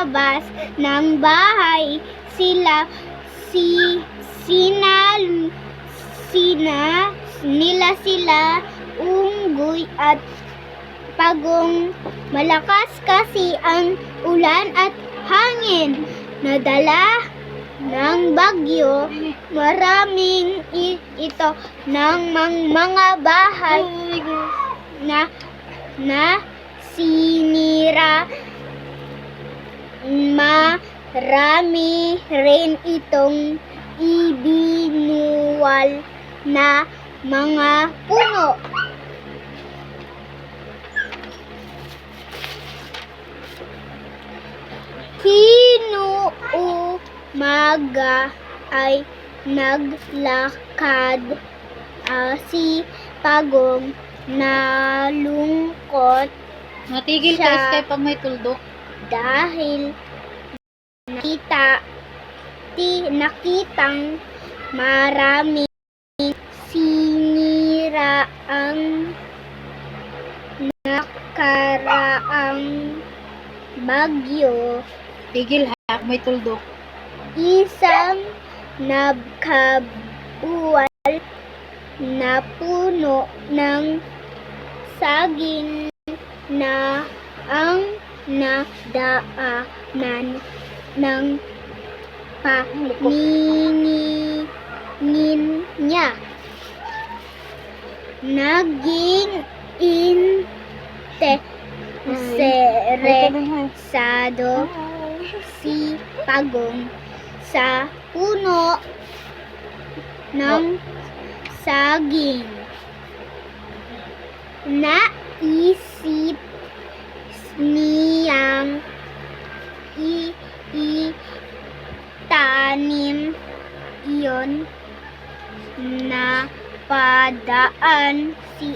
lumabas ng bahay. Sila si sinal sina nila sila unggoy at pagong. Malakas kasi ang ulan at hangin. Nadala ng bagyo. Maraming ito ng mga bahay na na sinira marami rin itong ibinuwal na mga puno. Kinuumaga ay naglakad ah, si Pagong nalungkot Matigil ka Siya- Sky pag may tuldok. Dahil nakita ti nakitang maraming sinira ang nakaraang bagyo Tigil ha, may tuldok. isang nagkabuwal na puno ng saging na ang nadaanan ng paniningin niya. Naging interesado si Pagong sa puno ng saging. Naisip niyang i itanim iyon na padaan si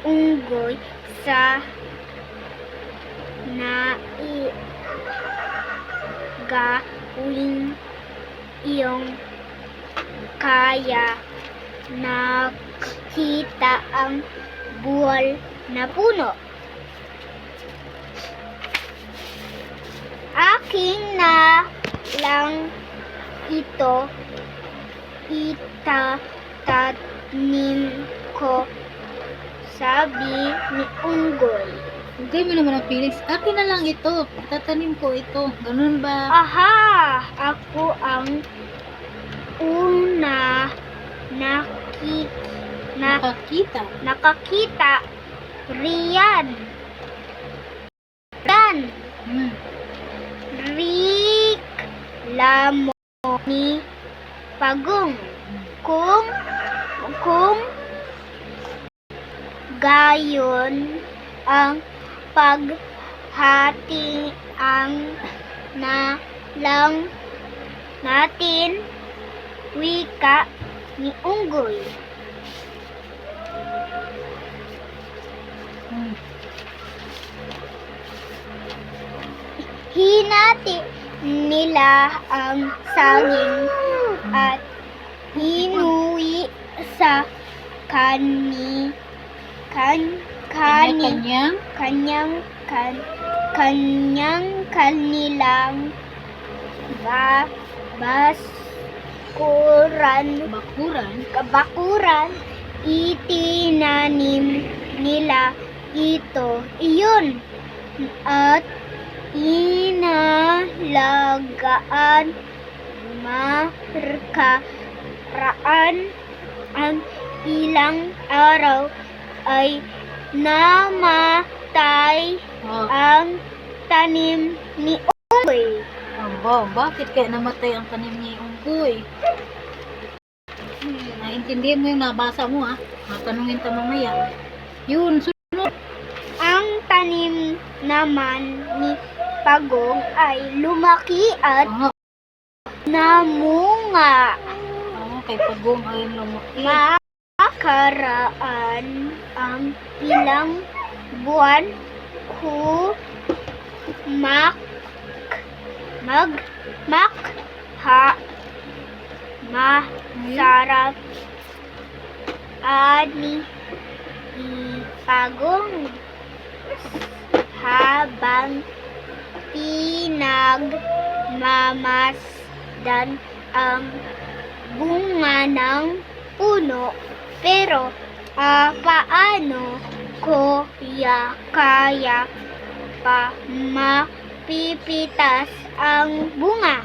unggoy sa na gawing iyong kaya nakita ang buwal na puno. Aking na lang ito ko sabi ni Unggoy. Hugay mo naman ang feelings. Akin na lang ito. Tatanim ko ito. Ganun ba? Aha! Ako ang una naki, na, Nakakita. nakakita riyan. Dan, Hmm. Rick Lamo ni Pagong. Kung kung gayon ang paghati ang na lang natin wika ni Unggoy. Hinati nila ang saging at hinuwi sa kani kan kani Kanya-kanyang kanyang kan kanyang kanilang ba baskuran bakuran. kabakuran itinanim nila ito iyon at inalagaan markaraan ang ilang araw ay namatay Oh. ang tanim ni Unggoy. Aba, bakit kaya namatay ang tanim ni Unggoy? Hmm, naintindihan mo yung nabasa mo ha? Matanungin ta mamaya. Yun, sunod. Ang tanim naman ni Pagong ay lumaki at Aha. namunga. Kay Pagong ay lumaki. Makaraan ang ilang buwan ku mak mag mak ha masarap ani ipagong habang pinag magmamasdan ang bunga ng puno. Pero ah, paano ko ya kaya pa mapipitas ang bunga?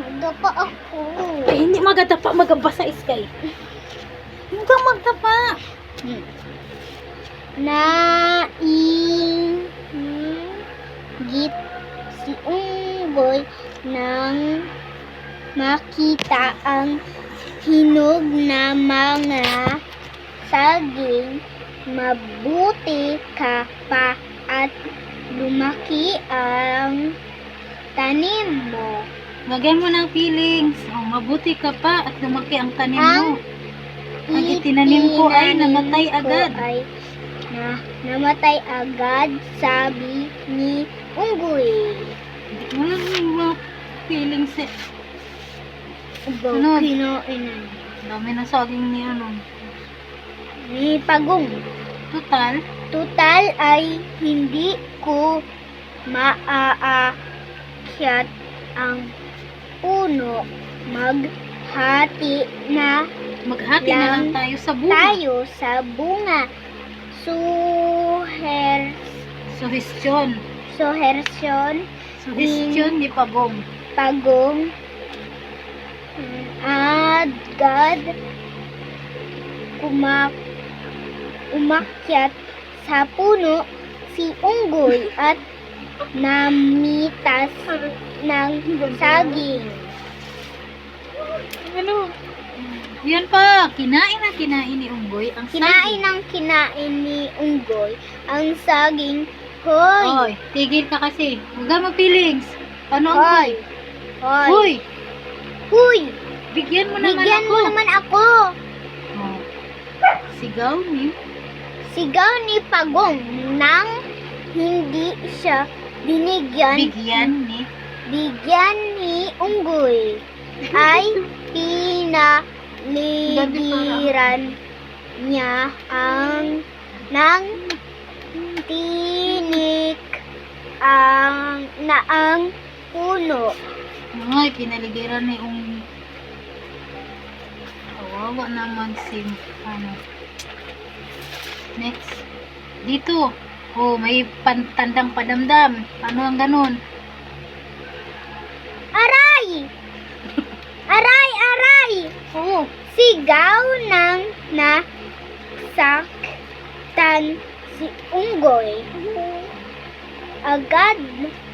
Hindi pa ako. Ay, hindi magadapa, magabasa iskay. Hindi kang magdapa. Hmm. Naing git si Unggoy nang makita ang hinog na mga saging mabuti ka pa at lumaki ang tanim mo. Lagyan mo ng feelings. Oh, mabuti ka pa at lumaki ang tanim mo. Ang Ang itinanim ko ay namatay agad. Ay na, namatay agad, sabi ni Unggoy. Wala nang mga feelings eh. Ano? kinoin na. Dami na saging ni ano. Ni Pagong. Total, Total ay hindi ko maaakyat ang puno. Maghati na maghati na Lang tayo sa bunga. tayo sa bunga. Suher, Suhestyon. Suhersyon, Suhestyon ni Pabong. pagong, agad, umak, umakyat sa puno si Unggoy at namitas ng saging. Ano? Yan pa, kinain na kinain ni Unggoy ang Kinain saging. ng kinain ni Unggoy ang saging. Hoy! Hoy, tigil ka kasi. Huwag ka mag-feelings. Ano ang Hoy! Hoy! Hoy, Hoy! bigyan mo naman Bigyan ako. mo naman ako! Oh. Sigaw ni Sigaw ni Pagong nang hindi siya binigyan bigyan ni bigyan ni Unggoy ay pinaligiran niya ang ng tinik ang naang puno. Ay, pinaligiran ni Ung Kawawa naman si ano. Next. Dito. Oh, may pantandang padamdam. Ano ang ganun? Aray! Aray, aray! Oo. Sigaw ng nasaktan si Unggoy. Agad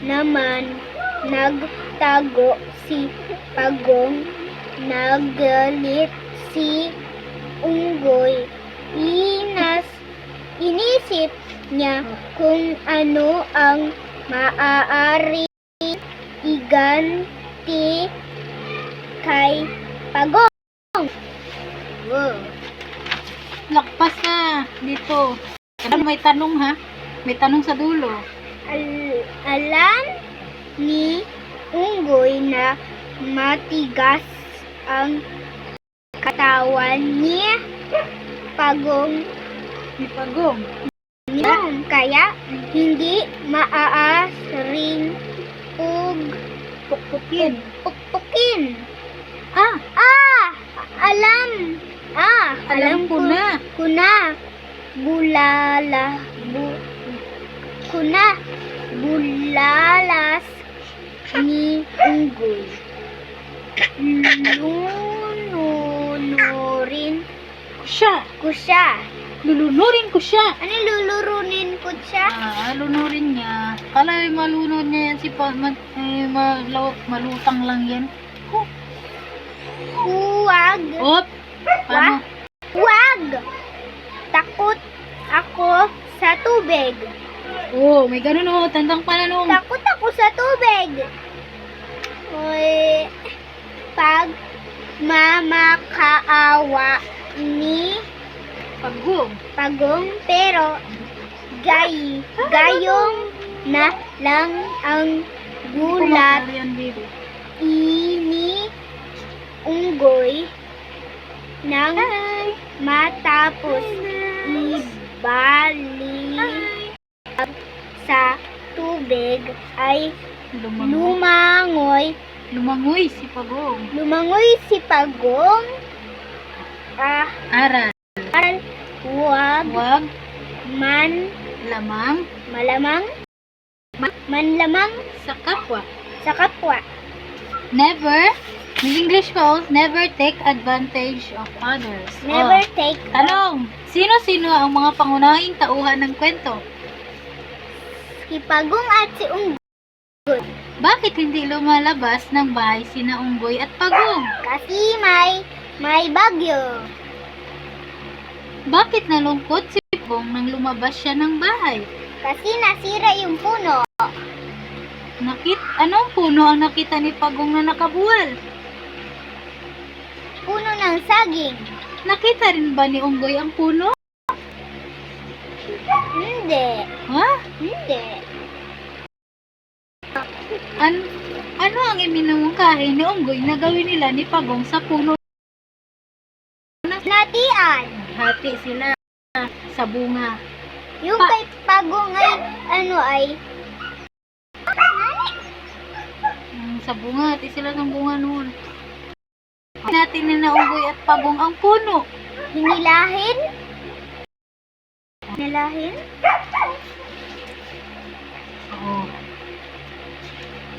naman nagtago si Pagong. Nagalit si Unggoy. Inas, inisip niya kung ano ang maaari iganti kay Pagong. Wow. Lakpas ka dito. May tanong ha? May tanong sa dulo. Al- alam ni Unggoy na matigas ang katawan ni Pagong May pagong. niya. Kaya hindi maaaring ug Pukpukin. pukpukin. Ah, Ah! Alam! Ah! alam ko na. Kuna. Bulala. Kuna. Bulalas ni Unggoy. Lununurin Siya. ko siya. Lulunurin ko siya. Ano lulurunin ko siya? Ah, lunurin niya. Kala malunod niya yan si pa, mag, eh, malaw, malutang lang yan. Huwag. Op! Paano? Huwag. Takot ako sa tubig. Oh, may ganun oh. Tandang pala nung. Takot ako sa tubig. Hoy, pag mamakaawa ni Pagong. Pagong pero gay, gayong na lang ang gulat ini unggoy nang matapos ibalik tubig ay Lumangoy. lumangoy. Lumangoy si Pagong. Lumangoy si Pagong. Ah, Aral. aral, huwag Huwag man lamang malamang man lamang sa kapwa. sa kapwa. Never, in English po, never take advantage of others. Never Oh. take Tanong, sino-sino ang mga pangunahing tauhan ng kwento? Si Pagong at si Unggoy Bakit hindi lumalabas ng bahay sina Unggoy at Pagong? kasi may may bagyo. Bakit nalungkot si Pagong nang lumabas siya ng bahay? Kasi nasira yung puno. Nakit, anong puno ang nakita ni Pagong na nakabuwal? Puno ng saging. Nakita rin ba ni Unggoy ang puno? Hindi. Ha? Hindi. An ano ang iminumungkahi ni Unggoy na gawin nila ni Pagong sa puno? Natian. Hati sila sa bunga. Yung Pa- kay Pagong ay, ano ay, Mm, sa bunga, hati sila ng bunga noon. Natin ni na Unggoy at Pagong ang puno. hinilahin? Hinilahin? Oo.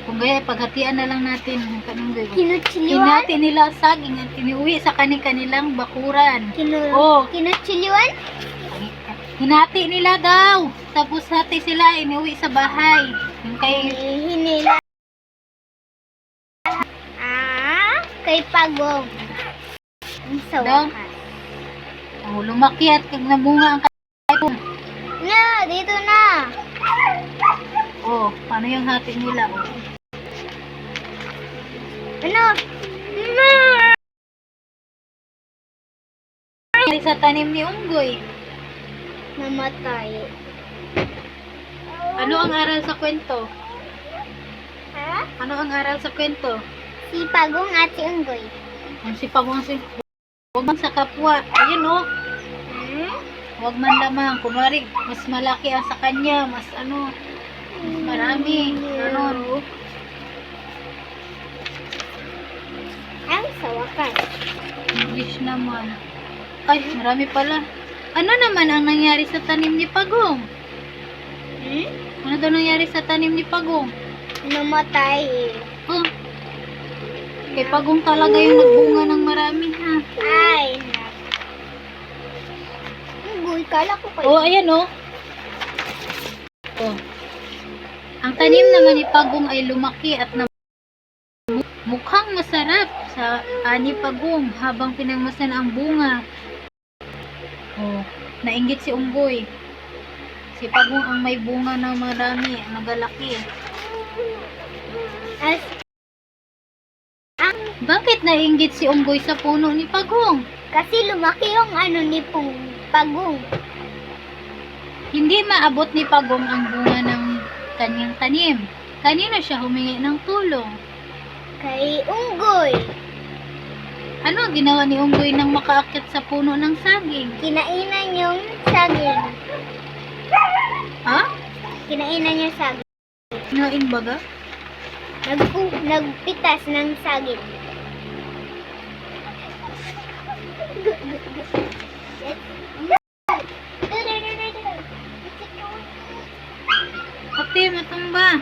Kung gaya, paghatian na lang natin. Kinutsiliwan? Hinati nila saging at tiniuwi sa kani-kanilang bakuran. Kinu Oh. Kinutsiliwan? Hinati nila daw. Tapos hati sila, iniuwi sa bahay. Yung kay Hinila. Ah, kay Pagong. Ang sa Daw? wakas. oh, lumaki at kag ang Oh, paano yung hati nila? Oh. Ano? Nangyari sa tanim ni Unggoy. Namatay. Ano ang aral sa kwento? Ha? Ano ang aral sa kwento? Si Pagong at si Unggoy. Ang si Pagong si Huwag man sa kapwa. Ayun oh. Hmm? Huwag man lamang. Kunwari, mas malaki ang sa kanya. Mas ano, marami. Ganon. Ang sa wakas. English naman. Ay, marami pala. Ano naman ang nangyari sa tanim ni Pagong? Hmm? Ano daw nangyari sa tanim ni Pagong? Namatay. Oh, kay Pagong talaga yung nagbunga ng marami ha. Ay. Unggoy, kala ko kayo. Oh, ayan oh. Oh. Ang tanim naman ni Pagong ay lumaki at na mukhang masarap sa ani Pagong habang pinangmasan ang bunga. Oh, nainggit si Unggoy. Si Pagong ang may bunga ng marami, nagalaki. As, Bakit nainggit si Unggoy sa puno ni Pagong? kasi lumaki yung ano ni Pagong. Hindi maabot ni Pagong ang bunga ng kanyang tanim. Kanino siya humingi ng tulong? Kay Unggoy. Ano ang ginawa ni Unggoy nang makaakyat sa puno ng saging? Kinainan yung saging. Ha? Kinainan yung saging. Kinain baga? Nagpu nagpitas ng saging. Ate, matumba.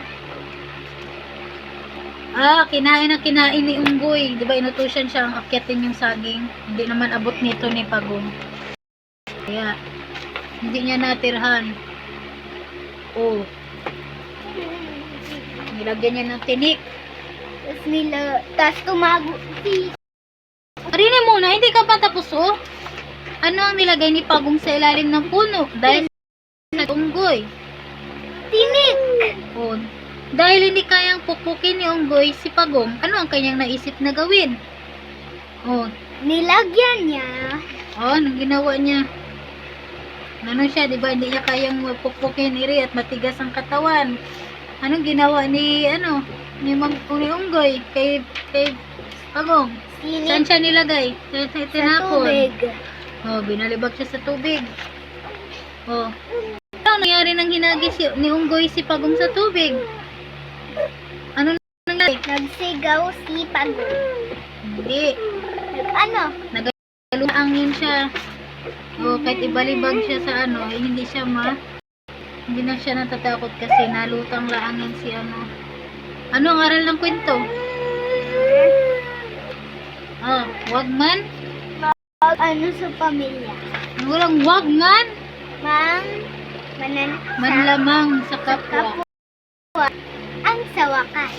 Ah, kinain na kinain ni Unggoy. Di ba inutusan siya ang akyatin yung saging? Hindi naman abot nito ni Pagong. Kaya, hindi niya natirhan. Oh, nilagyan niya ng tinik. Tapos nila, tapos tumago si Arinig muna, hindi ka pa tapos oh. Ano ang nilagay ni Pagong sa ilalim ng puno? Dahil sa unggoy. Tinik. Oh, dahil hindi kayang pupukin ni unggoy si Pagong, ano ang kanyang naisip na gawin? Oh, Nilagyan niya. oh, anong ginawa niya? Ano siya, di ba? Hindi niya kayang pupukin iri at matigas ang katawan. Anong ginawa ni, ano, ni Mang ni Unggoy kay, kay Pagong? Saan Sinik siya nilagay? Sa, sa sa tinapon. tubig. Oh, binalibag siya sa tubig. Oh. Ano ang nangyari nang hinagi si, ni Unggoy si Pagong sa tubig? Nagsigaw si Pagong. Hindi. Nag ano? Lumangin siya. O, kahit ibalibag siya sa ano, eh, hindi siya ma... Hindi na siya natatakot kasi nalutang laangin si ano. Ano ang aral ng kwento? Ah, wag man? Pag ano sa pamilya. Walang wag man? Mang manan Manlamang sa kapwa. kapwa. Ang sa wakas.